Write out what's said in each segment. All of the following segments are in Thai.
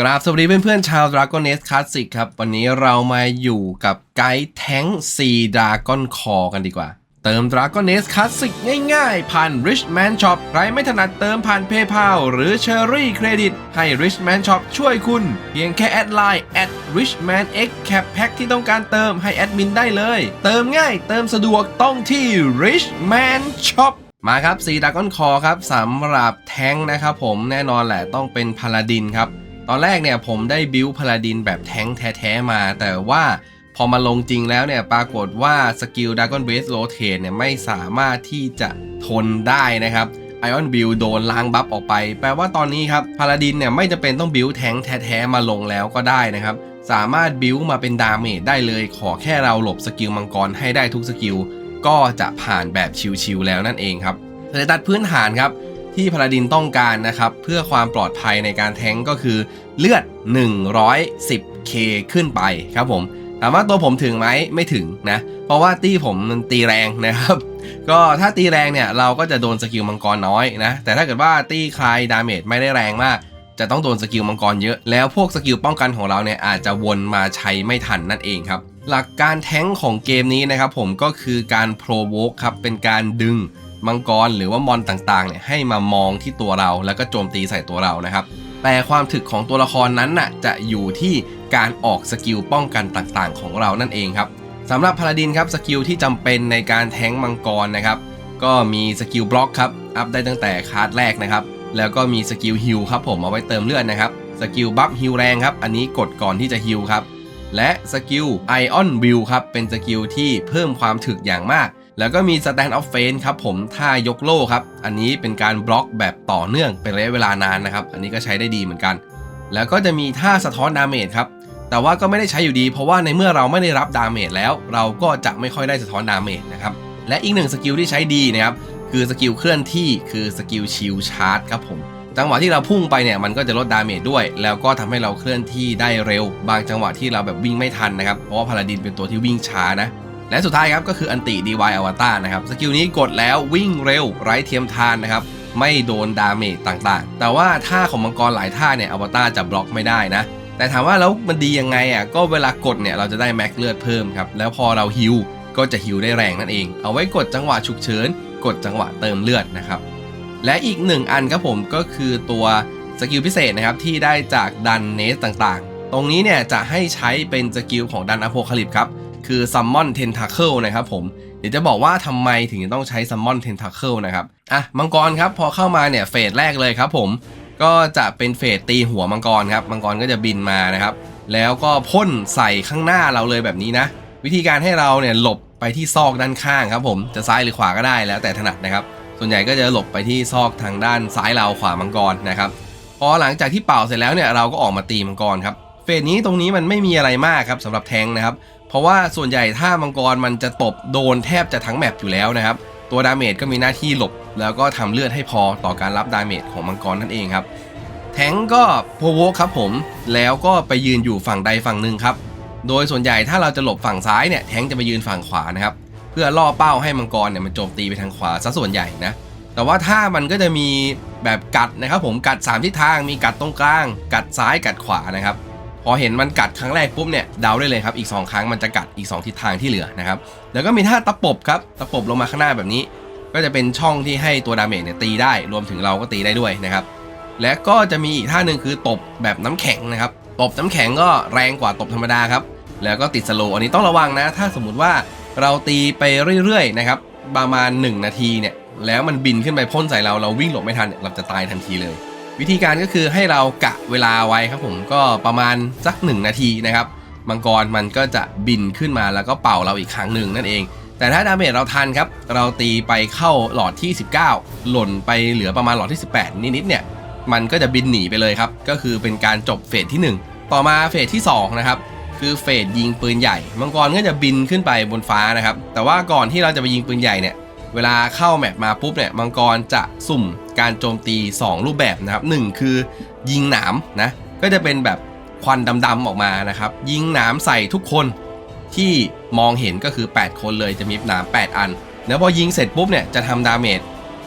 กราบสวัสดีเพื่อนๆชาว Dragon Nest Classic ครับ วันนี้เรามาอยู่กับไกด์แท้ง C Dragon Core กันดีกว่า เติม Dragon Nest Classic ง่ายๆ ผ่าน Richman Shop ใครไม่ถนัดเติมผ่าน PayPal หรือ Cherry Credit ให้ Richman Shop ช่วยคุณ เพียงแค่แอดไลน์ at Richman X Cap Pack ที่ต้องการเติมให้แอดมินได้เลย เติมง่ายเติมสะดวกต้องที่ Richman Shop มาครับสีดากอนคอครับสำหรับแท้งนะครับผมแน่นอนแหละต้องเป็นพาลาดินครับ ตอนแรกเนี่ยผมได้บิวพาลาดินแบบแท้งแท้ๆมา แต่ว่าพอมาลงจริงแล้วเนี่ยปรากฏว่าสกิลดากอนเบสโรเทนเนี่ยไม่สามารถที่จะทนได้นะครับไอออนบิลโดนล้างบัฟออกไป แปลว่าตอนนี้ครับพาลาดินเนี่ยไม่จำเป็นต้องบิวแท้งแท้ๆมาลงแล้วก็ได้นะครับ สามารถบิวมาเป็นดาเมจได้เลย ขอแค่เราหลบสกิลมังกรให้ได้ทุกสกิล ก็จะผ่านแบบชิวๆแล้วนั่นเองครับสเตตัสพื้นฐานครับที่พาลาดินต้องการนะครับ เพื่อความปลอดภัยในการแทงก็คือ เลือด 110k ขึ้นไปครับผมถามว่าตัวผมถึงไหมไม่ถึงนะ เพราะว่าตี้ผมมันตีแรงนะครับ ก็ถ้าตีแรงเนี่ยเราก็จะโดนสกิลมังกรน้อยนะ แต่ถ้าเกิดว่าตี้ใครดาเมจไม่ได้แรงมาก จะต้องโดนสกิลมังกรเยอะ แล้วพวกสกิลป้องกันของเราเนี่ยอาจจะวนมาใช้ไม่ทันนั่นเองครับ หลักการแท้งของเกมนี้นะครับผมก็คือการโปรโวกครับเป็นการดึงมังกรหรือว่ามอนต่างๆเนี่ยให้มามองที่ตัวเราแล้วก็โจมตีใส่ตัวเรานะครับ แต่ความถึกของตัวละครนั้นน่ะจะอยู่ที่การออกสกิลป้องกันต่างๆ ของเรานั่นเองครับสำหรับพาลาดินครับสกิลที่จำเป็นในการแทงมังกรนะครับก็มีสกิลบล็อกครับอัพได้ตั้งแต่คาร์ดแรกนะครับแล้วก็มีสกิลฮิลครับผมเอาไว้เติมเลือดนะครับสกิลบัฟฮิลแรงครับอันนี้กดก่อนที่จะฮิลครับและสกิลไอออนวิวครับเป็นสกิลที่เพิ่มความถึกอย่างมาก แล้วก็มี Stand of f a n ครับผมท่ายกโล่ครับ อันนี้เป็นการบล็อกแบบต่อเนื่องเป็นระยะเวลานานนะครับ อันนี้ก็ใช้ได้ดีเหมือนกัน แล้วก็จะมีท่าสะท้อนดาเมจครับ แต่ว่าก็ไม่ได้ใช้อยู่ดี เพราะว่าในเมื่อเราไม่ได้รับดาเมจแล้ว เราก็จะไม่ค่อยได้สะท้อนดาเมจนะครับ และอีกหนึ่งสกิลที่ใช้ดีนะครับ คือสกิลเคลื่อนที่คือสกิลชิลชาร์จครับผมจังหวะที่เราพุ่งไปเนี่ยมันก็จะลดดาเมจด้วย แล้วก็ทำให้เราเคลื่อนที่ได้เร็ว บางจังหวะที่เราแบบวิ่งไม่ทันนะครับ เพราะว่าพาราดินเป็นตัวที่วิ่งช้านะ และสุดท้ายครับก็คืออันติ DY อวตารนะครับสกิลนี้กดแล้ววิ่งเร็วไร้เทียมทานนะครับไม่โดนดาเมจต่างๆ แต่ว่าท่าของมังกรหลายท่าเนี่ยอวตารจะบล็อกไม่ได้นะ แต่ถามว่าแล้วมันดียังไงอะก็เวลากดเนี่ยเราจะได้แม็กเลือดเพิ่มครับแล้วพอเราฮิวก็จะฮิวได้แรงนั่นเอง เอาไว้กดจังหวะฉุกเฉินกดจังหวะเติมเลือดนะครับและอีกหนึ่งอันครับผมก็คือตัวสกิลพิเศษนะครับที่ได้จากดันเนสต่างๆ ตรงนี้เนี่ยจะให้ใช้เป็นสกิลของดันอโพคาลิปครับ คือ Summon Tentacle นะครับผม เดี๋ยวจะบอกว่าทำไมถึงต้องใช้ Summon Tentacle นะครับ อะ มังกรครับ พอเข้ามาเนี่ยเฟสแรกเลยครับผม ก็จะเป็นเฟสตีหัวมังกรครับ มังกรก็จะบินมานะครับ แล้วก็พ่นใส่ข้างหน้าเราเลยแบบนี้นะ วิธีการให้เราเนี่ยหลบไปที่ซอกด้านข้างครับผม จะซ้ายหรือขวาก็ได้แล้วแต่ถนัดนะครับ ส่วนใหญ่ก็จะหลบไปที่ซอกทางด้านซ้ายเราขวามังกรนะครับ พอหลังจากที่เป่าเสร็จแล้วเนี่ยเราก็ออกมาตีมังกรครับ เฟสนี้ตรงนี้มันไม่มีอะไรมากครับสำหรับแทงนะครับ เพราะว่าส่วนใหญ่ถ้ามังกรมันจะตบโดนแทบจะทั้งแมปอยู่แล้วนะครับ ตัวดาเมจก็มีหน้าที่หลบ แล้วก็ทำเลือดให้พอต่อการรับดาเมจของมังกรนั่นเองครับ แทงก็โพโวครับผม แล้วก็ไปยืนอยู่ฝั่งใดฝั่งหนึ่งครับ โดยส่วนใหญ่ถ้าเราจะหลบฝั่งซ้ายเนี่ยแทงจะไปยืนฝั่งขวานะครับ เพื่อล่อเป้าให้มังกรเนี่ยมันโจมตีไปทางขวาซะส่วนใหญ่นะ แต่ว่าถ้ามันก็จะมีแบบกัดนะครับผมกัด 3 ทิศทางมีกัดตรงกลาง กัดซ้ายกัดขวานะครับ พอเห็นมันกัดครั้งแรกปุ๊บเนี่ยเดาได้เลยครับอีก 2 ครั้งมันจะกัดอีก 2 ทิศทางที่เหลือนะครับแล้วก็มีท่าตะปบครับตะปบลงมาข้างหน้าแบบนี้ ก็จะเป็นช่องที่ให้ตัวดาเมจเนี่ยตีได้รวมถึงเราก็ตีได้ด้วยนะครับและก็จะมีอีกท่าหนึ่งคือตบแบบน้ำแข็งนะครับตบน้ำแข็งก็แรงกว่าตบธรรมดาครับแล้วก็ติดสโลว์อันนี้ต้องระวังนะ ถ้าสมมุติว่าเราตีไปเรื่อยๆนะครับประมาณ 1 นาทีเนี่ยแล้วมันบินขึ้นไปพ่นใส่เราเราวิ่งหลบไม่ทันเราจะตายทันทีเลย วิธีการก็คือให้เรากะเวลาไว้ครับผมก็ประมาณสัก 1 นาทีนะครับมังกรมันก็จะบินขึ้นมาแล้วก็เป่าเราอีกครั้งหนึ่งนั่นเอง แต่ถ้าดาเมจเราทันครับ เราตีไปเข้าหลอดที่ 19 หล่นไปเหลือประมาณหลอดที่ 18 นิดๆเนี่ย มันก็จะบินหนีไปเลยครับ ก็คือเป็นการจบเฟสที่ 1 ต่อมาเฟสที่ 2 นะครับ คือเฟสยิงปืนใหญ่ มังกรก็จะบินขึ้นไปบนฟ้านะครับ แต่ว่าก่อนที่เราจะไปยิงปืนใหญ่เนี่ย เวลาเข้าแมปมาปุ๊บเนี่ยมังกรจะสุ่มการโจมตี 2 รูปแบบนะครับ 1 คือยิงหนามนะก็จะเป็นแบบควันดำๆออกมานะครับ ยิงหนามใส่ทุกคนที่มองเห็นก็คือ 8 คนเลยจะมีหนาม8 อัน แล้วพอยิงเสร็จปุ๊บเนี่ยจะทำดาเมจ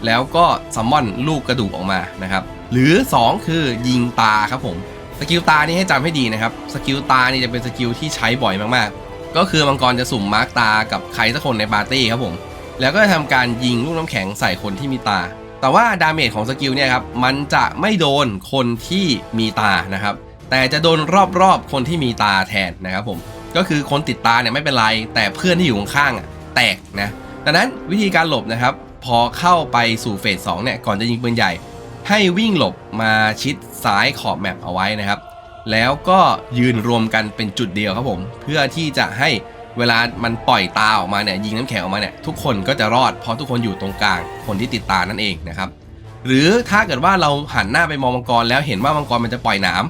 แล้วก็ซัมมอนลูกกระดูกออกมานะครับ หรือ 2 คือยิงตาครับผมสกิลตานี่ให้จำให้ดีนะครับสกิลตานี่จะเป็นสกิลที่ใช้บ่อยมากๆ ก็คือมังกรจะสุ่มมาร์กตากับใครสักคนในปาร์ตี้ครับผม แล้วก็จะทำการยิงลูกน้ำแข็งใส่คนที่มีตา แต่ว่าดาเมจของสกิลเนี่ยครับมันจะไม่โดนคนที่มีตานะครับ แต่จะโดนรอบๆคนที่มีตาแทนนะครับผม ก็คือคนติดตาเนี่ยไม่เป็นไร แต่เพื่อนที่อยู่ข้างๆอะแตกนะดังนั้นวิธีการหลบนะครับ พอเข้าไปสู่เฟสสองเนี่ยก่อนจะยิงปืนใหญ่ ให้วิ่งหลบมาชิดซ้ายขอบแมปเอาไว้นะครับ แล้วก็ยืนรวมกันเป็นจุดเดียวครับผม เพื่อที่จะให้ เวลามันปล่อยตาออกมาเนี่ยยิงน้ำแข็งออกมาเนี่ยทุกคนก็จะรอดเพราะทุกคนอยู่ตรงกลางคนที่ติดตานั่นเองนะครับหรือถ้าเกิดว่าเราหันหน้าไปมองมังกรแล้วเห็นว่ามังกรมันจะปล่อยหนาม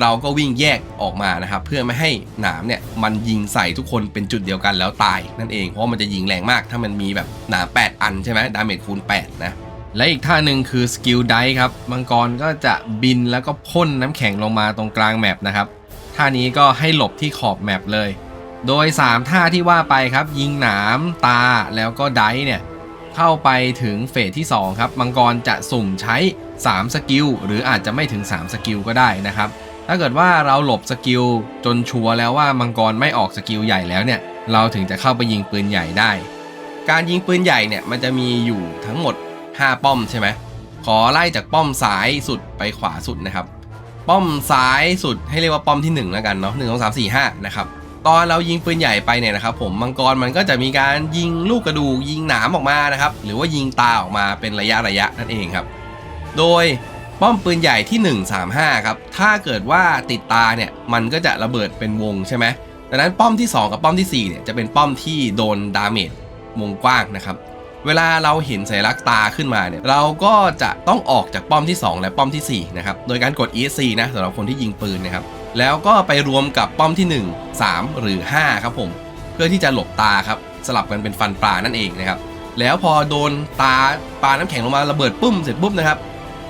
เราก็วิ่งแยกออกมานะครับ เพื่อไม่ให้หนามเนี่ยมันยิงใส่ทุกคนเป็นจุดเดียวกันแล้วตายนั่นเองเพราะมันจะยิงแรงมาก ถ้ามันมีแบบหนาม 8 อันใช่ไหมดาเมจคูณ8นะและอีกท่าหนึ่งคือสกิลไดครับมังกรก็จะบินแล้วก็พ่นน้ำแข็งลงมาตรงกลางแมปนะครับท่านี้ก็ให้หลบที่ขอบแมปเลย โดย 3 ท่าที่ว่าไปครับ ยิงหนามตาแล้วก็ไดเนี่ย เข้าไปถึงเฟสที่ 2 ครับ มังกรจะสุ่มใช้ 3 สกิล หรืออาจจะไม่ถึง 3 สกิลก็ได้นะครับ ถ้าเกิดว่าเราหลบสกิล จนชัวร์แล้วว่ามังกรไม่ออกสกิลใหญ่แล้วเนี่ย เราถึงจะเข้าไปยิงปืนใหญ่ได้ การยิงปืนใหญ่เนี่ยมันจะมีอยู่ทั้งหมด 5 ป้อมใช่ไหมขอไล่จากป้อมซ้ายสุดไปขวาสุดนะครับ ป้อมซ้ายสุดให้เรียกว่าป้อมที่ 1 แล้วกันเนาะหนึ่งสองสามสี่ห้านะครับ ตอนเรายิงปืนใหญ่ไปเนี่ยนะครับผมมังกรมันก็จะมีการยิงลูกกระดูกยิงหนามออกมานะครับหรือว่ายิงตาออกมาเป็นระยะระยะนั่นเองครับ โดยป้อมปืนใหญ่ที่ 135ครับถ้าเกิดว่าติดตาเนี่ยมันก็จะระเบิดเป็นวงใช่ไหมดังนั้นป้อมที่ 2 กับป้อมทีสี่4เนี่ยจะเป็นป้อมที่โดนดาเมจวงกว้างนะครับเวลาเราเห็นสัญลักษณ์ตาขึ้นมาเนี่ยเราก็จะต้องออกจากป้อมที่ 2 และป้อมทีสี่4นะครับโดยการกด ESC นะสำหรับคนที่ยิงปืนนะครับ แล้วก็ไปรวมกับป้อมที่ 1 3 หรือ 5 ครับผม เพื่อที่จะหลบตาครับ สลับกันเป็นฟันปลานั่นเองนะครับ แล้วพอโดนตาปลาน้ำแข็งลงมาระเบิดปุ้มเสร็จปุ๊บนะครับ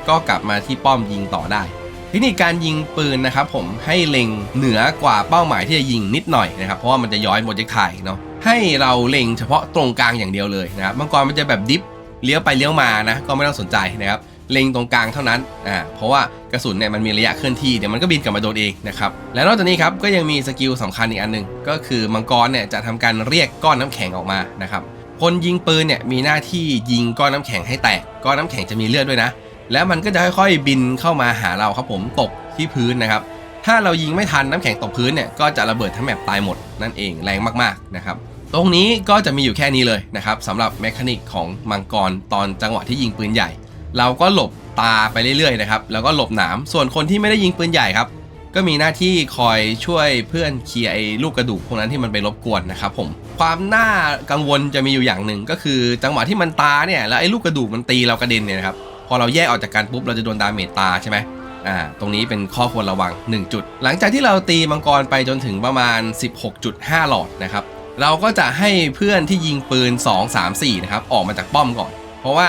ก็กลับมาที่ป้อมยิงต่อได้เทคนิคการยิงปืนนะครับผมให้เล็งเหนือกว่าเป้าหมายที่จะยิงนิดหน่อยนะครับ เพราะว่ามันจะย้อยโปรเจกต์ไทเนาะให้เราเล็งเฉพาะตรงกลางอย่างเดียวเลยนะครับมังกรมันจะแบบดิฟเลี้ยวไปเลี้ยวมานะก็ไม่ต้องสนใจนะครับ เล็งตรงกลางเท่านั้นอ่าเพราะว่ากระสุนเนี่ยมันมีระยะเคลื่อนที่เดี๋ยวมันก็บินกลับมาโดนเองนะครับและนอกจากนี้ครับก็ยังมีสกิลสำคัญอีกอันหนึ่งก็คือมังกรเนี่ยจะทำการเรียกก้อนน้ำแข็งออกมานะครับคนยิงปืนเนี่ยมีหน้าที่ยิงก้อนน้ำแข็งให้แตกก้อนน้ำแข็งจะมีเลือดด้วยนะ แล้วมันก็จะค่อยๆบินเข้ามาหาเราครับผมตกที่พื้นนะครับถ้าเรายิงไม่ทันน้ำแข็งตกพื้นเนี่ยก็จะระเบิดทั้งแมปตายหมดนั่นเองแรงมากๆนะครับตรงนี้ก็จะมีอยู่แค่นี้เลยนะครับสำหรับแมคานิกของมังกรตอนจังหวะที่ยิงปืนใหญ่ เราก็หลบตาไปเรื่อยๆนะครับแล้วก็หลบหนามส่วนคนที่ไม่ได้ยิงปืนใหญ่ครับ ก็มีหน้าที่คอยช่วยเพื่อนเคลียร์ไอ้ลูกกระดูกพวกนั้นที่มันไปรบกวนนะครับผมความน่ากังวลจะมีอยู่อย่างหนึ่งก็คือ จังหวะที่มันตาเนี่ยแล้วไอ้ลูกกระดูกมันตีเรากระเด็นเนี่ยนะครับพอเราแยกออกจากกันปุ๊บเราจะโดนดาเมจตาใช่ไหมอ่าตรงนี้เป็นข้อควรระวัง 1 จุด หลังจากที่เราตีมังกรไปจนถึงประมาณ 16.5 หลอดนะครับเราก็จะให้เพื่อนที่ยิงปืน 2 3 4นะครับออกมาจากป้อมก่อน เพราะว่า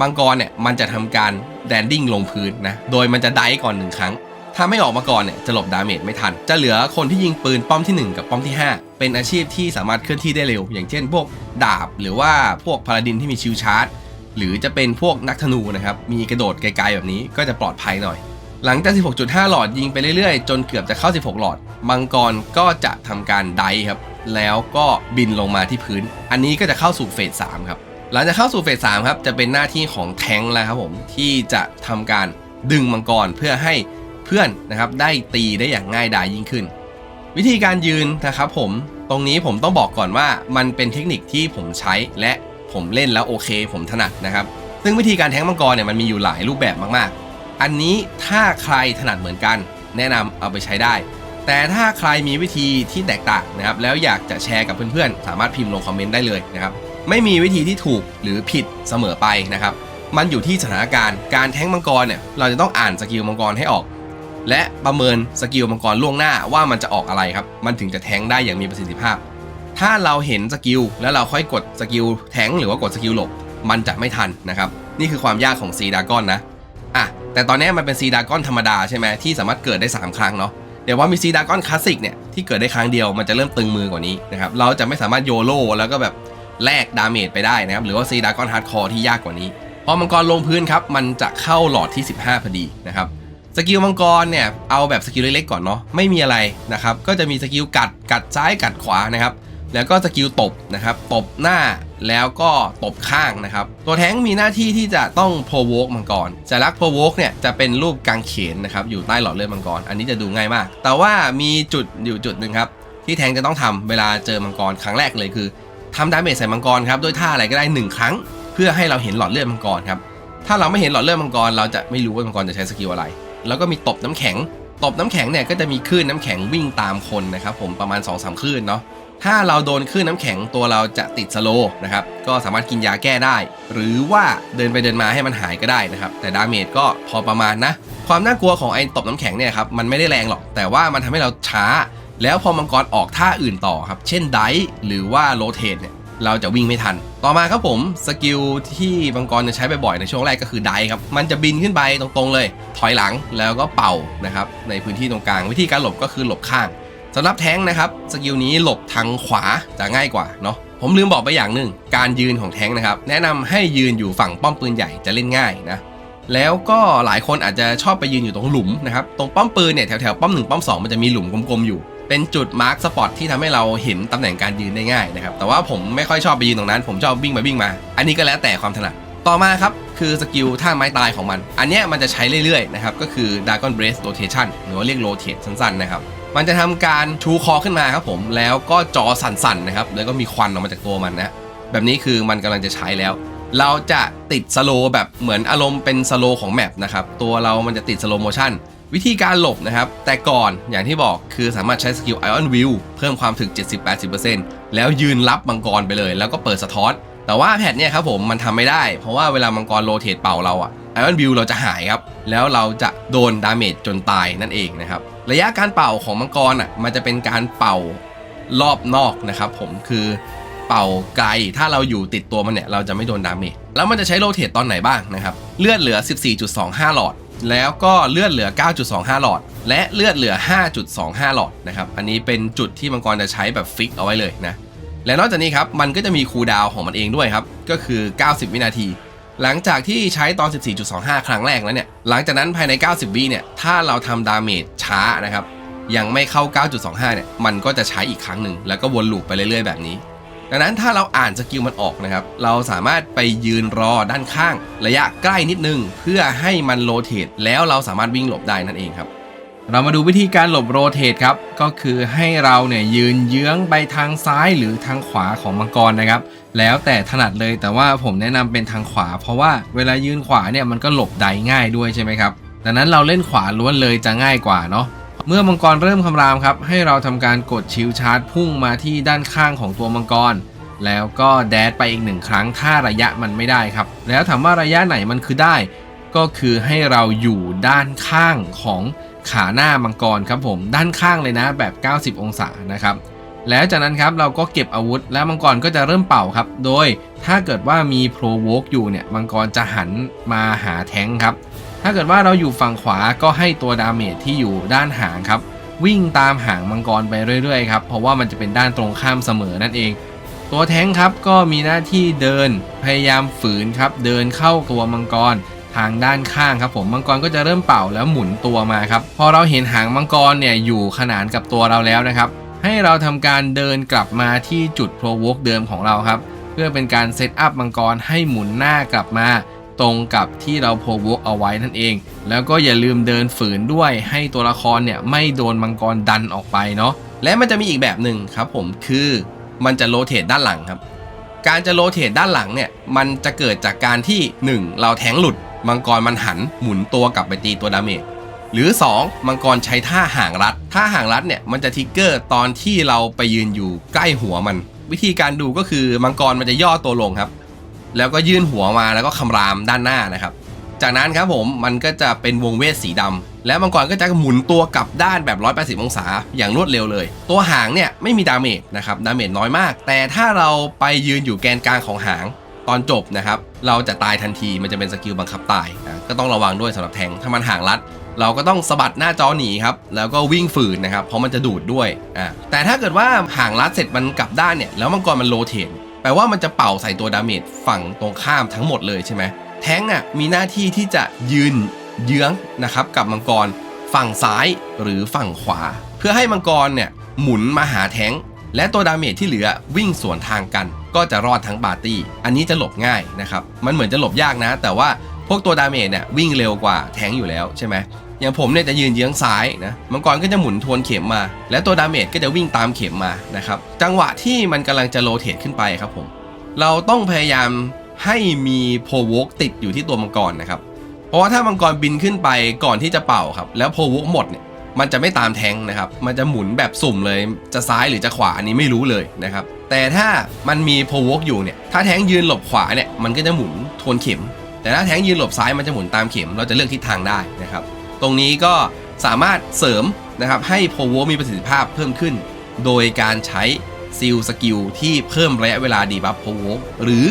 มังกรเนี่ยมันจะทำการแดนดิ้งลงพื้นนะ โดยมันจะได้ก่อนหนึ่งครั้ง ถ้าไม่ออกมาก่อนเนี่ยจะหลบดาเมจไม่ทัน จะเหลือคนที่ยิงปืนป้อมที่ 1 กับป้อมที่ 5 เป็นอาชีพที่สามารถเคลื่อนที่ได้เร็ว อย่างเช่น พวกดาบหรือว่าพวกพาราดินที่มีชิลชาร์จหรือจะเป็นพวกนักธนูนะครับ มีกระโดดไกลๆแบบนี้ก็จะปลอดภัยหน่อย หลังจาก 16.5 หลอดยิงไปเรื่อยๆ จนเกือบจะเข้า 16 หลอด มังกรก็จะทำการไดครับ แล้วก็บินลงมาที่พื้น อันนี้ก็จะเข้าสู่เฟส 3 ครับ หลังจากเข้าสู่เฟส3ครับจะเป็นหน้าที่ของแทงแล้วครับผมที่จะทำการดึงมังกรเพื่อให้เพื่อนนะครับได้ตีได้อย่างง่ายดายยิ่งขึ้น วิธีการยืนนะครับผมตรงนี้ผมต้องบอกก่อนว่ามันเป็นเทคนิคที่ผมใช้และผมเล่นแล้วโอเค ผมถนัดนะครับ ซึ่งวิธีการแทงมังกรเนี่ยมันมีอยู่หลายรูปแบบมากๆ อันนี้ถ้าใครถนัดเหมือนกัน แนะนำเอาไปใช้ได้ แต่ถ้าใครมีวิธีที่แตกต่างนะครับแล้วอยากจะแชร์กับเพื่อนๆ สามารถพิมพ์ลงคอมเมนต์ได้เลยนะครับ ไม่มีวิธีที่ถูกหรือผิดเสมอไปนะครับ มันอยู่ที่สถานการณ์การแทงมังกรเนี่ยเราจะต้องอ่านสกิลมังกรให้ออก และประเมินสกิลมังกรล่วงหน้าว่ามันจะออกอะไรครับ มันถึงจะแทงได้อย่างมีประสิทธิภาพ ถ้าเราเห็นสกิลแล้วเราค่อยกดสกิลแทงหรือว่ากดสกิลหลบ มันจะไม่ทันนะครับ นี่คือความยากของซีดากอนนะอะแต่ตอนนี้มันเป็นซีดากอนธรรมดาใช่ไหมที่สามารถเกิดได้ 3 ครั้งเนาะเดี๋ยวว่ามีซีดากอนคลาสสิกเนี่ยที่เกิดได้ครั้งเดียวมันจะเริ่มตึงมือกว่านี้นะครับเราจะไม่สามารถโยโล่แล้วก็แบบ แลกดาเมจไปได้นะครับ หรือว่าซีดากอนฮาร์ดคอร์ที่ยากกว่านี้ พอมังกรลงพื้นครับ มันจะเข้าหลอดที่ 15พอดีนะครับสกิลมังกรเนี่ยเอาแบบสกิลเล็กๆก่อนเนาะไม่มีอะไรนะครับก็จะมีสกิลกัดกัดซ้ายกัดขวานะครับแล้วก็สกิลตบนะครับตบหน้าแล้วก็ตบข้างนะครับ ตัวแท้งมีหน้าที่ที่จะต้องโพวกมังกรสัญลักษณ์โพวกเนี่ยจะเป็นรูปกางเขนนะครับอยู่ใต้หลอดเลือดมังกร อันนี้จะดูง่ายมาก แต่ว่ามีจุดอยู่จุดหนึ่งครับที่แท้งจะต้องทำเวลาเจอมังกรครั้งแรกเลยคือ ทำดาเมจใส่มังกรครับด้วยท่าอะไรก็ได้หนึ่งครั้ง เพื่อให้เราเห็นหลอดเลือดมังกรครับถ้าเราไม่เห็นหลอดเลือดมังกร เราจะไม่รู้ว่ามังกรจะใช้สกิลอะไร แล้วก็มีตบน้ำแข็ง ตบน้ำแข็งเนี่ยก็จะมีคลื่นน้ำแข็งวิ่งตามคนนะครับผมประมาณ2อสคลื่นเนาะถ้าเราโดนคลื่นน้ำแข็งตัวเราจะติดสโลนะครับก็สามารถกินยาแก้ได้ หรือว่าเดินไปเดินมาให้มันหายก็ได้นะครับแต่ดาเมจก็พอประมาณนะความน่ากลัวของไอ้ตบน้ำแข็งเนี่ยครับมันไม่ได้แรงหรอก แต่ว่ามันทำให้เราช้า แล้วพอมังกรออกท่าอื่นต่อครับ เช่นไดหรือว่าโรเทตเนี่ยเราจะวิ่งไม่ทัน ต่อมาครับผมสกิลที่มังกรจะใช้บ่อยๆในช่วงแรกก็คือไดครับ มันจะบินขึ้นไปตรงๆเลย ถอยหลังแล้วก็เป่านะครับในพื้นที่ตรงกลางวิธีการหลบก็คือหลบข้างสำหรับแท้งนะครับสกิลนี้หลบทางขวาจะง่ายกว่าเนาะผมลืมบอกไปอย่างหนึ่งการยืนของแท้งนะครับ แนะนำให้ยืนอยู่ฝั่งป้อมปืนใหญ่จะเล่นง่ายนะแล้วก็หลายคนอาจจะชอบไปยืนอยู่ตรงหลุมนะครับตรงป้อมปืนเนี่ยแถวๆป้อมหนึ่งป้อมสองมันจะมีหลุมกลมๆอยู่ เป็นจุดมาร์คสปอตที่ทำให้เราเห็นตำแหน่งการยืนได้ง่ายนะครับแต่ว่าผมไม่ค่อยชอบไปยืนตรงนั้น ผมชอบวิ่งไปวิ่งมา อันนี้ก็แล้วแต่ความถนัดต่อมาครับ คือสกิลท่าไม้ตายของมัน อันนี้มันจะใช้เรื่อยๆนะครับก็คือ Dragon Breath Rotation หรือว่าเรียก Rotate สั้นๆนะครับมันจะทำการชูคอขึ้นมาครับผมแล้วก็จอสั่นๆนะครับแล้วก็มีควันออกมาจากตัวมันนะแบบนี้คือมันกำลังจะใช้แล้ว เราจะติดสโลว์แบบเหมือนอารมณ์เป็นสโลว์ของแมปนะครับตัวเรามันจะติดสโลโมชั่น วิธีการหลบนะครับ แต่ก่อนอย่างที่บอกคือสามารถใช้สกิล Ion View เพิ่มความถึก70-80%แล้วยืนรับมังกรไปเลย แล้วก็เปิดสะท้อน แต่ว่าแพทเนี่ยครับผมมันทำไม่ได้ เพราะว่าเวลามังกรโรเทตเป่าเราอะไอออนวิวเราจะหายครับ แล้วเราจะโดนดาเมจจนตายนั่นเองนะครับ ระยะการเป่าของมังกรอะมันจะเป็นการเป่ารอบนอกนะครับผมคือเป่าไกลถ้าเราอยู่ติดตัวมันเนี่ยเราจะไม่โดนดาเมจแล้วมันจะใช้โรเทตตอนไหนบ้างนะครับ เลือดเหลือ 14.25 หลอด แล้วก็เลือดเหลือ 9.25 หลอด และเลือดเหลือ 5.25 หลอดนะครับ อันนี้เป็นจุดที่มังกรจะใช้แบบฟิกเอาไว้เลยนะ และนอกจากนี้ครับ มันก็จะมีคูลดาวของมันเองด้วยครับ ก็คือ 90 วินาที หลังจากที่ใช้ตอน 14.25 ครั้งแรกแล้วเนี่ย หลังจากนั้นภายใน 90 วิเนี่ย ถ้าเราทำดาเมจช้านะครับ ยังไม่เข้า 9.25 เนี่ย มันก็จะใช้อีกครั้งหนึ่ง แล้วก็วนลูปไปเรื่อยๆ แบบนี้ ดังนั้นถ้าเราอ่านสกิลมันออกนะครับเราสามารถไปยืนรอด้านข้าง ระยะใกล้นิดนึง เพื่อให้มันโรเตทแล้วเราสามารถวิ่งหลบได้นั่นเองครับเรามาดูวิธีการหลบโรเตทครับ ก็คือให้เราเนี่ยยืนเยื้องไปทางซ้ายหรือทางขวาของมังกรนะครับ แล้วแต่ถนัดเลยแต่ว่าผมแนะนำเป็นทางขวา เพราะว่าเวลายืนขวาเนี่ยมันก็หลบได้ง่ายด้วยใช่ไหมครับ ดังนั้นเราเล่นขวาล้วนเลยจะง่ายกว่าเนาะ เมื่อมังกรเริ่มคำรามครับ ให้เราทำการกดชิลชาร์จพุ่งมาที่ด้านข้างของตัวมังกร แล้วก็แดดไปอีกหนึ่งครั้งถ้าระยะมันไม่ได้ครับ แล้วถามว่าระยะไหนมันคือได้ ก็คือให้เราอยู่ด้านข้างของขาหน้ามังกรครับผมด้านข้างเลยนะแบบ 90 องศานะครับแล้วจากนั้นครับเราก็เก็บอาวุธ แล้วมังกรก็จะเริ่มเป่าครับ โดยถ้าเกิดว่ามีโปรโวกอยู่เนี่ยมังกรจะหันมาหาแท้งครับ ถ้าเกิดว่าเราอยู่ฝั่งขวาก็ให้ตัวดาเมจที่อยู่ด้านหางครับ วิ่งตามหางมังกรไปเรื่อยๆครับเพราะว่ามันจะเป็นด้านตรงข้ามเสมอนั่นเอง ตัวแท้งครับก็มีหน้าที่เดินพยายามฝืนครับ เดินเข้าตัวมังกรทางด้านข้างครับผมมังกรก็จะเริ่มเป่าแล้วหมุนตัวมาครับพอเราเห็นหางมังกรเนี่ยอยู่ขนานกับตัวเราแล้วนะครับ ให้เราทำการเดินกลับมาที่จุดโปรโวกเดิมของเราครับ เพื่อเป็นการเซตอัพมังกรให้หมุนหน้ากลับมา ตรงกับที่เราโปรโวกเอาไว้นั่นเอง แล้วก็อย่าลืมเดินฝืนด้วยให้ตัวละครเนี่ยไม่โดนมังกรดันออกไปเนาะและมันจะมีอีกแบบหนึ่งครับผมคือมันจะโรเตทด้านหลังครับ การจะโรเตทด้านหลังเนี่ยมันจะเกิดจากการที่ 1. เราแทงหลุด มังกรมันหันหมุนตัวกลับไปตีตัวดาเมจหรือ 2. มังกรใช้ท่าห่างรัดท่าห่างรัดเนี่ยมันจะทิกเกอร์ตอนที่เราไปยืนอยู่ใกล้หัวมัน วิธีการดูก็คือมังกรมันจะย่อตัวลงครับ แล้วก็ยื่นหัวมาแล้วก็คำรามด้านหน้านะครับ จากนั้นครับผมมันก็จะเป็นวงเวทสีดำแล้วมังกรก็จะหมุนตัวกลับด้านแบบ 180 องศาอย่างรวดเร็วเลย ตัวหางเนี่ยไม่มีดาเมจนะครับดาเมจน้อยมาก แต่ถ้าเราไปยืนอยู่แกนกลางของหางตอนจบนะครับเราจะตายทันทีมันจะเป็นสกิลบังคับตายอะก็ต้องระวังด้วยสำหรับแทงถ้ามันห่างรัด เราก็ต้องสะบัดหน้าจอหนีครับแล้วก็วิ่งฝืนนะครับเพราะมันจะดูดด้วยอะแต่ถ้าเกิดว่าห่างรัดเสร็จมันกลับด้านเนี่ยแล้วมังกรมันโรเทต แปลว่ามันจะเป่าใส่ตัวดาเมจฝั่งตรงข้ามทั้งหมดเลยใช่ไหมแท้งอะมีหน้าที่ที่จะยืนเยื้องนะครับกับมังกรฝั่งซ้ายหรือฝั่งขวา เพื่อให้มังกรเนี่ยหมุนมาหาแท้ง และตัวดาเมจที่เหลือวิ่งสวนทางกัน ก็จะรอดทั้งปาร์ตี้ อันนี้จะหลบง่ายนะครับมันเหมือนจะหลบยากนะ แต่ว่าพวกตัวดาเมจเนี่ยวิ่งเร็วกว่าแท้งอยู่แล้วใช่ไหม อย่างผมเนี่ยจะยืนเยื้องซ้ายนะมังกรก็จะหมุนทวนเข็มมา และตัวดาเมจก็จะวิ่งตามเข็มมานะครับจังหวะที่มันกำลังจะโรเตขึ้นไปครับผมเราต้องพยายามให้มีโพวกติดอยู่ที่ตัวมังกรนะครับเพราะว่าถ้ามังกรบินขึ้นไปก่อนที่จะเป่าครับ แล้วโพวกหมดเนี่ยมันจะไม่ตามแทงนะครับ มันจะหมุนแบบสุ่มเลย จะซ้ายหรือจะขวาอันนี้ไม่รู้เลยนะครับ แต่ถ้ามันมีโพวกอยู่เนี่ย ถ้าแทงยืนหลบขวาเนี่ย มันก็จะหมุนทวนเข็ม แต่ถ้าแทงยืนหลบซ้ายมันจะหมุนตามเข็ม เราจะเลือกทิศทางได้นะครับ ตรงนี้ก็สามารถเสริมนะครับให้โพวมีประสิทธิภาพเพิ่มขึ้น โดยการใช้ซิลสกิลที่เพิ่มระยะเวลาดีบัฟโพวหรือ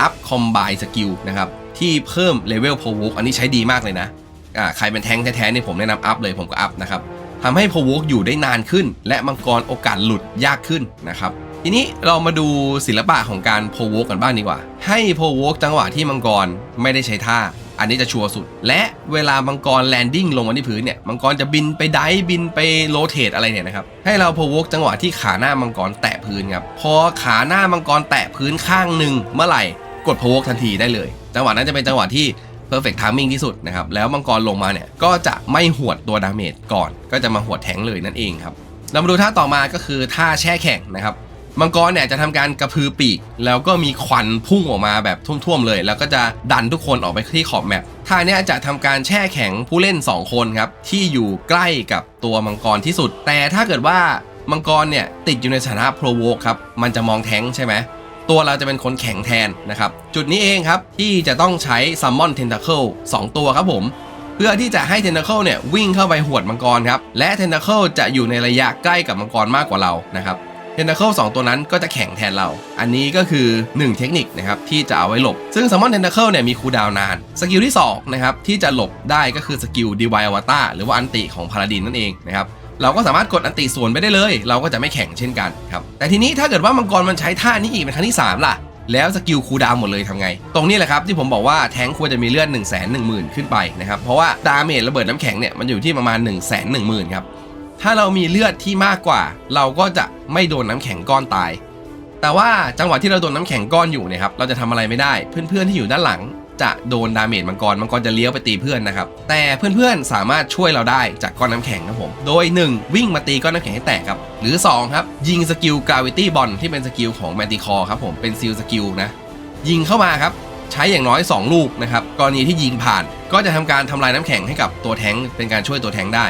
อัพคอมไบสกิลนะครับที่เพิ่มเลเวลโพวอันนี้ใช้ดีมากเลยนะอ่าใครเป็นแทงแท้ๆเนี่ยผมแนะนำอัพเลยผมก็อัพนะครับทำให้โพวอยู่ได้นานขึ้น และมังกรโอกาสหลุดยากขึ้นนะครับทีนี้เรามาดูศิลปะของการโพวกกันบ้างดีกว่า ให้โพวกจังหวะที่มังกรไม่ได้ใช้ท่า อันนี้จะชัวร์สุด และเวลามังกรแลนดิ้งลงมาที่พื้นเนี่ยมังกรจะบินไปไดฟ์บินไปโรเตทอะไรเนี่ยนะครับให้เราพวกจังหวะที่ขาหน้ามังกรแตะพื้นครับพอขาหน้ามังกรแตะพื้นข้างหนึ่งเมื่อไหร่กดพวกทันทีได้เลย จังหวะนั้นจะเป็นจังหวะที่ perfect timing ที่สุดนะครับ แล้วมังกรลงมาเนี่ยก็จะไม่หวดตัวดาเมจก่อน ก็จะมาหวดแทงเลยนั่นเองครับ เรามาดูท่าต่อมาก็คือท่าแช่แข็งนะครับ มังกรเนี่ยจะทำการกระพือปีก แล้วก็มีควันพุ่งออกมาแบบท่วมๆเลย แล้วก็จะดันทุกคนออกไปที่ขอบแมปท่านี้จะทำการแช่แข็งผู้เล่น 2 คนครับ ที่อยู่ใกล้กับตัวมังกรที่สุด แต่ถ้าเกิดว่ามังกรเนี่ยติดอยู่ในสถานะโปรโวกครับ มันจะมองแทงใช่ไหมตัวเราจะเป็นคนแข็งแทนนะครับ จุดนี้เองครับ ที่จะต้องใช้ Summon Tentacle 2ตัวครับผมเพื่อที่จะให้ Tentacle เนี่ยวิ่งเข้าไปหวดมังกรครับ และ Tentacle จะอยู่ในระยะใกล้กับมังกรมากกว่าเรานะครับ Tentacle 2ตัวนั้นก็จะแข็งแทนเรา อันนี้ก็คือ 1 เทคนิคนะครับที่จะเอาไว้หลบ ซึ่ง Summon Tentacle เนี่ยมีคูลดาวนาน สกิลที่2นะครับที่จะหลบได้ก็คือสกิล Divine Avatar หรือว่าอันติของพา l าดินนั่นเองนะครับเราก็สามารถกดอันติส่วนไปได้เลย เราก็จะไม่แข็งเช่นกันครับแต่ทีนี้ถ้าเกิดว่ามังกรมันใช้ท่านี้อีกเป็นครั้งที่ 3 ล่ะ แล้วสกิลคูดาวหมดเลยทำไง ตรงนี้แหละครับที่ผมบอกว่าแทงควรจะมีเลือด1 1 0 0 0 0 ขึ้นไปนะครับเพราะว่าดาเมจระเบิดน้ำแข็งเนี่ยมันอยู่ที่ประมาณ 1 1 0 0 0 0ครับ ถ้าเรามีเลือดที่มากกว่า เราก็จะไม่โดนน้ำแข็งก้อนตาย แต่ว่าจังหวะที่เราโดนน้ำแข็งก้อนอยู่เนี่ยครับเราจะทำอะไรไม่ได้ เพื่อนๆที่อยู่ด้านหลัง จะโดนดาเมจมังกรมังกรจะเลี้ยวไปตีเพื่อนนะครับแต่เพื่อนๆสามารถช่วยเราได้จากก้อนน้ำแข็งครับผมโดย 1 วิ่งมาตีก้อนน้ำแข็งให้แตกครับหรือ2ครับยิงสกิล gravity bond ที่เป็นสกิลของ m a n t i c o r ครับผมเป็นซิลสกิลนะยิงเข้ามาครับใช้อย่างน้อย 2 ลูกนะครับกรณีที่ยิงผ่านก็จะทำการทำลายน้ำแข็งให้กับตัวแทงเป็นการช่วยตัวแทงได้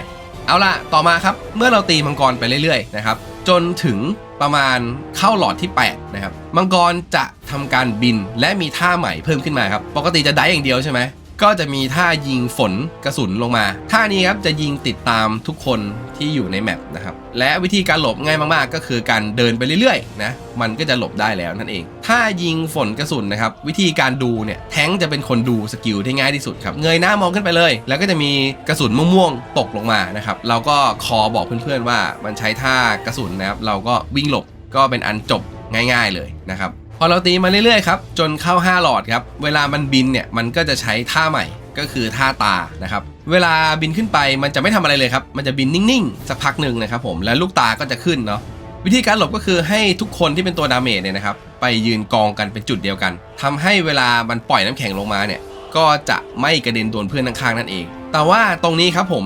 เอาล่ะ ต่อมาครับ เมื่อเราตีมังกรไปเรื่อยๆนะครับจนถึงประมาณเข้าหลอดที่ 8 นะครับ มังกรจะทำการบินและมีท่าใหม่เพิ่มขึ้นมาครับ ปกติจะได้อย่างเดียวใช่ไหม ก็จะมีท่ายิงฝนกระสุนลงมา ท่านี้ครับจะยิงติดตามทุกคนที่อยู่ในแมปนะครับ และวิธีการหลบง่ายมากๆ ก็คือการเดินไปเรื่อยๆนะ มันก็จะหลบได้แล้วนั่นเอง ถ้ายิงฝนกระสุนนะครับ วิธีการดูเนี่ยแท้งจะเป็นคนดูสกิลที่ง่ายที่สุดครับ เงยหน้ามองขึ้นไปเลย แล้วก็จะมีกระสุนม่วงๆตกลงมานะครับ เราก็คอบอกเพื่อนๆว่ามันใช้ท่ากระสุนนะครับ เราก็วิ่งหลบก็เป็นอันจบง่าย ๆเลยนะครับ พอเราตีมาเรื่อยๆครับจนเข้า 5 หลอดครับเวลามันบินเนี่ยมันก็จะใช้ท่าใหม่ก็คือท่าตานะครับเวลาบินขึ้นไปมันจะไม่ทำอะไรเลยครับมันจะบินนิ่งๆ สักพักหนึ่งนะครับผมแล้วลูกตาก็จะขึ้นเนาะวิธีการหลบก็คือให้ทุกคนที่เป็นตัวดาเมจเนี่ยนะครับไปยืนกองกันเป็นจุดเดียวกันทำให้เวลามันปล่อยน้ำแข็งลงมาเนี่ยก็จะไม่กระเด็นโดนเพื่อนข้างๆนั่นเอง แต่ว่าตรงนี้ครับผม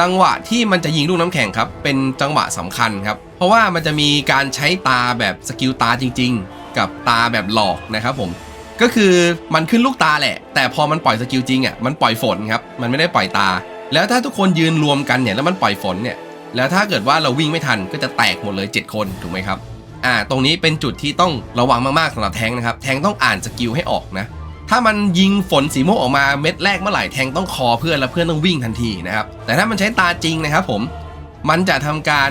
จังหวะที่มันจะยิงลูกน้ำแข็งครับเป็นจังหวะสำคัญครับเพราะว่ามันจะมีการใช้ตาแบบสกิลตาจริง กับตาแบบหลอกนะครับผมก็คือมันขึ้นลูกตาแหละ แต่พอมันปล่อยสกิลจริงอะมันปล่อยฝนครับมันไม่ได้ปล่อยตา แล้วถ้าทุกคนยืนรวมกันเนี่ยแล้วมันปล่อยฝนเนี่ยแล้วถ้าเกิดว่าเราวิ่งไม่ทันก็จะแตกหมดเลย 7 คนถูกไหมครับอ่าตรงนี้เป็นจุดที่ต้องระวังมากๆสำหรับแทงนะครับแทงต้องอ่านสกิลให้ออกนะถ้ามันยิงฝนสีม่วงออกมาเม็ดแรกเมื่อไหร่แทงต้องคอเพื่อนแล้วเพื่อนต้องวิ่งทันทีนะครับแต่ถ้ามันใช้ตาจริงนะครับผมมันจะทำการ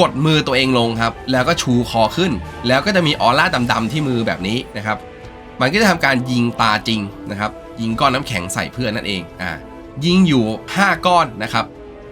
กดมือตัวเองลงครับ แล้วก็ชูคอขึ้น แล้วก็จะมีออร่าดำๆที่มือแบบนี้นะครับ มันก็จะทำการยิงตาจริงนะครับ ยิงก้อนน้ำแข็งใส่เพื่อนนั่นเองอ่ายิงอยู่ 5 ก้อนนะครับ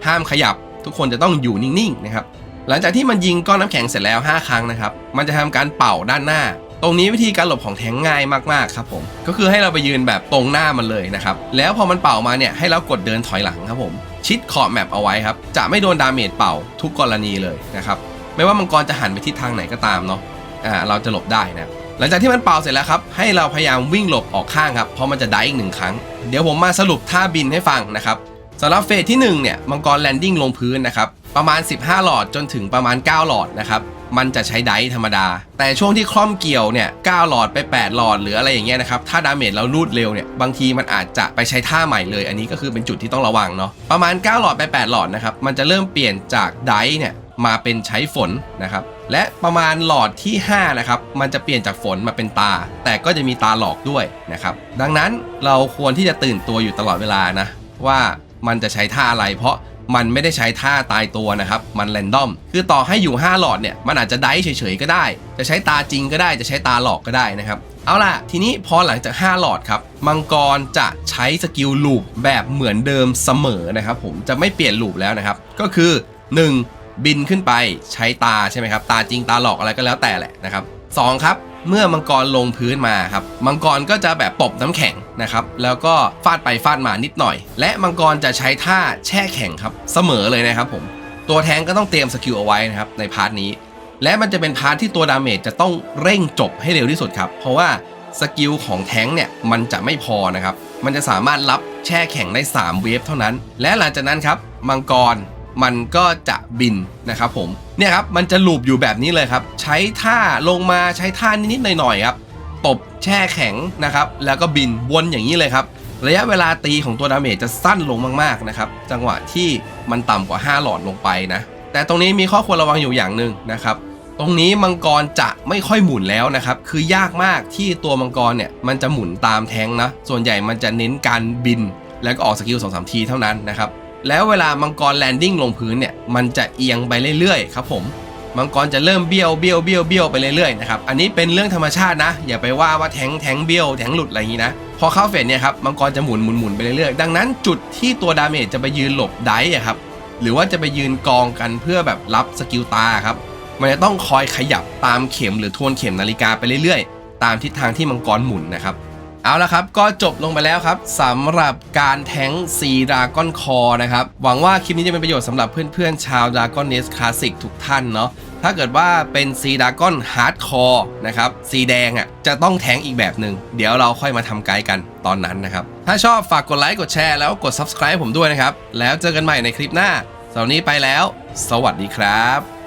ห้ามขยับทุกคนจะต้องอยู่นิ่งๆนะครับ หลังจากที่มันยิงก้อนน้ำแข็งเสร็จแล้ว 5 ครั้งนะครับ มันจะทำการเป่าด้านหน้า ตรงนี้วิธีการหลบของแทงง่ายมากๆครับผมก็คือให้เราไปยืนแบบตรงหน้ามันเลยนะครับแล้วพอมันเป่ามาเนี่ยให้เรากดเดินถอยหลังครับผมชิดขอบแมปเอาไว้ครับจะไม่โดนดาเมจเป่าทุกกรณีเลยนะครับไม่ว่ามังกรจะหันไปทิศทางไหนก็ตามเนาะอ่าเราจะหลบได้นะหลังจากที่มันเป่าเสร็จแล้วครับให้เราพยายามวิ่งหลบออกข้างครับเพราะมันจะได้อีกหนึ่งครั้ง เดี๋ยวผมมาสรุปท่าบินให้ฟังนะครับสำหรับเฟสที่1เนี่ยมังกรแลนดิ้งลงพื้นนะครับประมาณ 15 หลอดจนถึงประมาณ 9 หลอดนะครับ มันจะใช้ไดธรรมดา แต่ช่วงที่คล่อมเกี่ยวเนี่ย9หลอดไป 8 หลอดหรืออะไรอย่างเงี้ยนะครับ ถ้าดาเมจเรารูดเร็วเนี่ยบางทีมันอาจจะไปใช้ท่าใหม่เลย อันนี้ก็คือเป็นจุดที่ต้องระวังเนาะประมาณ 9 หลอดไป 8 หลอดนะครับมันจะเริ่มเปลี่ยนจากไดเนี่ยมาเป็นใช้ฝนนะครับและประมาณหลอดที่ 5 นะครับ มันจะเปลี่ยนจากฝนมาเป็นตา แต่ก็จะมีตาหลอกด้วยนะครับ ดังนั้นเราควรที่จะตื่นตัวอยู่ตลอดเวลานะ ว่ามันจะใช้ท่าอะไร เพราะ มันไม่ได้ใช้ท่าตายตัวนะครับ มันแรนดอม คือต่อให้อยู่ 5 หลอดเนี่ย มันอาจจะได้เฉยๆก็ได้ จะใช้ตาจริงก็ได้ จะใช้ตาหลอกก็ได้นะครับ เอาล่ะ ทีนี้พอหลังจาก 5 หลอดครับ มังกรจะใช้สกิลลูปแบบเหมือนเดิมเสมอนะครับผม จะไม่เปลี่ยนลูปแล้วนะครับ ก็คือ 1. บินขึ้นไปใช้ตาใช่ไหมครับ ตาจริงตาหลอกอะไรก็แล้วแต่แหละนะครับสองครับ เมื่อมังกรลงพื้นมาครับ มังกรก็จะแบบตบน้ำแข็งนะครับ แล้วก็ฟาดไปฟาดมานิดหน่อย และมังกรจะใช้ท่าแช่แข็งครับ เสมอเลยนะครับผม ตัวแทงก็ต้องเตรียมสกิลเอาไว้นะครับในพาร์ทนี้ และมันจะเป็นพาร์ทที่ตัวดาเมจจะต้องเร่งจบให้เร็วที่สุดครับ เพราะว่าสกิลของแทงเนี่ยมันจะไม่พอนะครับ มันจะสามารถรับแช่แข็งได้ 3 เวฟเท่านั้น และหลังจากนั้นครับมังกร มันก็จะบินนะครับผมเนี่ยครับมันจะลูปอยู่แบบนี้เลยครับ ใช้ท่าลงมาใช้ท่านิดๆหน่อยๆครับตบแช่แข็งนะครับ แล้วก็บินวนอย่างนี้เลยครับ ระยะเวลาตีของตัวดาเมจจะสั้นลงมากๆนะครับ จังหวะที่มันต่ำกว่า 5 หลอดลงไปนะ แต่ตรงนี้มีข้อควรระวังอยู่อย่างหนึ่งนะครับ ตรงนี้มังกรจะไม่ค่อยหมุนแล้วนะครับ คือยากมากที่ตัวมังกรเนี่ยมันจะหมุนตามแทงนะ ส่วนใหญ่มันจะเน้นการบิน แล้วก็ออกสกิล2อสทีเท่านั้นนะครับ แล้วเวลามังกรแลนดิ้งลงพื้นเนี่ยมันจะเอียงไปเรื่อยๆครับผมมังกรจะเริ่มเบี้ยวเบี้ยวเบี้ยวเบี้ยวไปเรื่อยๆนะครับอันนี้เป็นเรื่องธรรมชาตินะ อย่าไปว่าว่าแทงแทงเบี้ยวแทงหลุดอะไรอย่างนี้นะพอเข้าเฟสเนี่ยครับมังกรจะหมุนหมุนหมุนไปเรื่อยๆดังนั้นจุดที่ตัวดาเมจจะไปยืนหลบไดฟ์อะครับหรือว่าจะไปยืนกองกันเพื่อแบบรับสกิลตาครับมันจะต้องคอยขยับตามเข็มหรือทวนเข็มนาฬิกาไปเรื่อยๆ ตามทิศทางที่มังกรหมุนนะครับ เอาละครับก็จบลงไปแล้วครับสำหรับการแท้งซีดากอนคอนะครับ หวังว่าคลิปนี้จะเป็นประโยชน์สำหรับเพื่อนๆ ชาวดากอนเนสคลาสสิกทุกท่านเนาะถ้าเกิดว่าเป็นซีดากอนฮาร์ดคอร์นะครับสีแดงอะจะต้องแท้งอีกแบบหนึ่งเดี๋ยวเราค่อยมาทำไกด์กันตอนนั้นนะครับ ถ้าชอบฝากกดไลค์กดแชร์แล้วกด subscribe ผมด้วยนะครับ แล้วเจอกันใหม่ในคลิปหน้าสำหรับวันนี้ไปแล้ว สวัสดีครับ